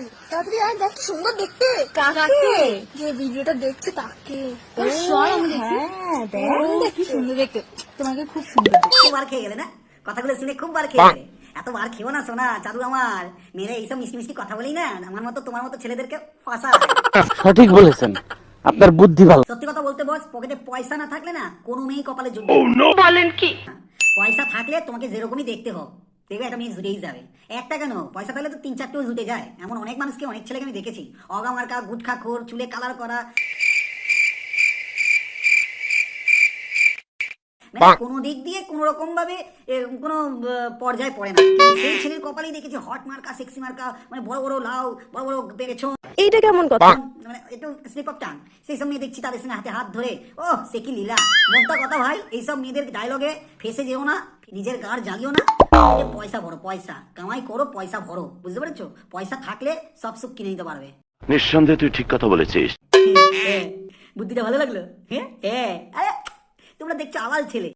আয় তাড়াতাড়ি আয় দেখ কি সুন্দর দেখতে। কাকে? যে ভিডিওটা দেখছে তাকে। ও, সর আমি দেখি। হ্যাঁ দেখ। কি সুন্দর দেখতে। তোমাকে খুব সুন্দর দেখতে। খেয়ে গেলে না? কথাগুলো শুনে খুব বার খেয়ে গেলে। এত বার খেও না সোনা জাদু আমার। মেয়েরা এইসব মিষ্টি মিষ্টি কথা না। আমার মতো তোমার মতো ছেলেদেরকে ফাঁসা সঠিক বলেছেন। আপনার বুদ্ধি ভালো। সত্যি কথা বলতে বস পকেটে পয়সা না থাকলে না কোনো মেয়ে কপালে জুটবে বলেন কি? পয়সা থাকলে তোমাকে যেরকমই দেখতে হোক। দেখবে একটা মেয়ে জুটেই যাবে। একটা কেন? পয়সা থাকলে তো তিন চারটেও জুটে যায়। এমন অনেক মানুষকে অনেক ছেলেকে আমি দেখেছি। অগা মার্কা গুটখা খোর চুলে কালার করা। মানে কোনো দিক দিয়ে কোনো রকম ভাবে কোনো পর্যায়ে পড়ে না। সেই ছেলের কপালেই দেখেছি হট মার্কা সেক্সি মার্কা মানে বড় বড় লাউ বড় বড় পেরেছ এইটা কেমন কথা? একটু স্লিপ অফ টাং সেই সব মেয়ে দেখছি তাদের সঙ্গে হাতে হাত ধরে। ও সে কি লীলা। মোদ্দা কথা ভাই এইসব মেয়েদের ডায়লগে ফেসে যেও না নিজের গাড় জ্বালিও না। পয়সা ভরো পয়সা। কামাই করো পয়সা ভরো। বুঝতে পেরেছ? পয়সা থাকলে সব সুখ কিনে নিতে পারবে। নিঃসন্দেহে তুই ঠিক কথা বলেছিস। বুদ্ধিটা ভালো লাগল? হ্যাঁ হ্যাঁ আরে তোমরা দেখছ আওয়াল ছেলে।